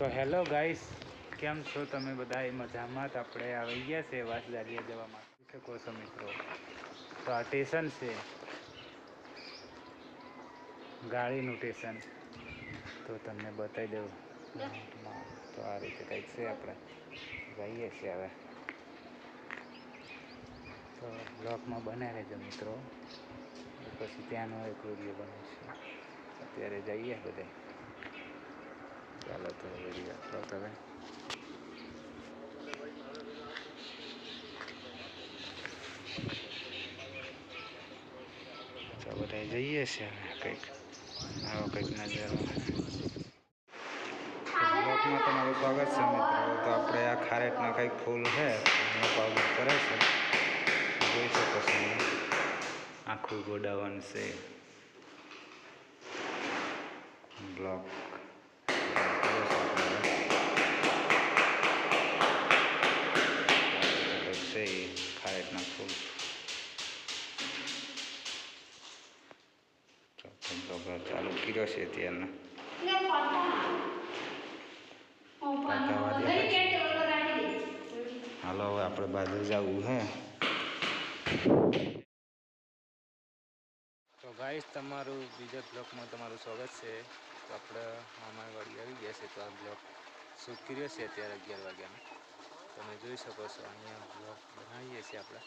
તો hello guys, કેમ છો તમે બધા? એ મજામાં તો આપણે આવી ગયા છે વાસદારિયા જવા માટે શકો છો મિત્રો. તો આ સ્ટેશન છે ગાડીનું સ્ટેશન. તો તમને બતાવી દઉં. તો આ રીતે કંઈક છે આપણે. જઈએ છીએ હવે. તો બ્લોકમાં બનાવી રહેજો મિત્રો. પછી ત્યાંનો એક વીડિયો છે અત્યારે જઈએ બધે. ચાલો તો વીડિયો તો હવે તો બધા જઈએ છીએ અમે કંઈક આવો કંઈક નજારો બ્લોકમાં તમારું સ્વાગત છે તો આપણે આ ખારેટના કંઈક ફૂલ છે એનો પાવડર કરે છે જોઈ શકો છો આખું ગોડાઉન છે બ્લોક છે એ ખારેટના ફૂલ ચાલુ કર્યો છે ત્યારનો હાલો હવે આપણે બાજુ જવું હે તો ગાઈસ તમારું બીજા બ્લોકમાં તમારું સ્વાગત છે તો આપણે મામા વાડી આવી ગયા છે તો આ બ્લોક શૂટ કર્યો છે અત્યારે અગિયાર વાગ્યાનો તમે જોઈ શકો છો, અહીંયા બ્લોક બનાવીએ છીએ આપણે.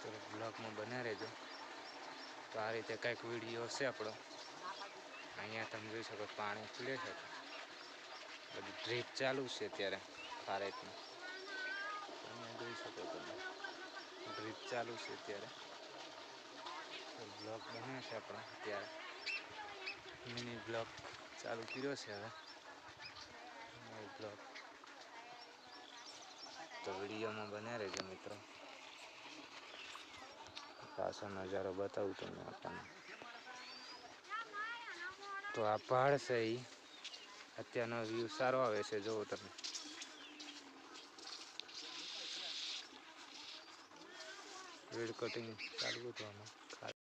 તો બ્લોકમાં બના રહેજો તો આ રીતે કંઈક વીડિયો છે આપણો. અહીંયા તમે જોઈ શકો પાણી ખીલે છે. બધી ડ્રીપ ચાલુ છે અત્યારે ખારેટની તમે જોઈ શકો તમે. ડ્રીપ ચાલુ છે અત્યારે. બ્લોક બન્યો છે આપણો અત્યારે. મિની બ્લોક ચાલુ કર્યો છે હવે બ્લોક તો વિડીયોમાં બન્યા રહેજો મિત્રો. પાછો નજારો બતાવું તમને આપણને. તો આ પહાડ છે એ અત્યારનો વ્યૂ સારો આવે છે જુઓ તમે. વીડ કટિંગ ચાલુ હતું આમાં.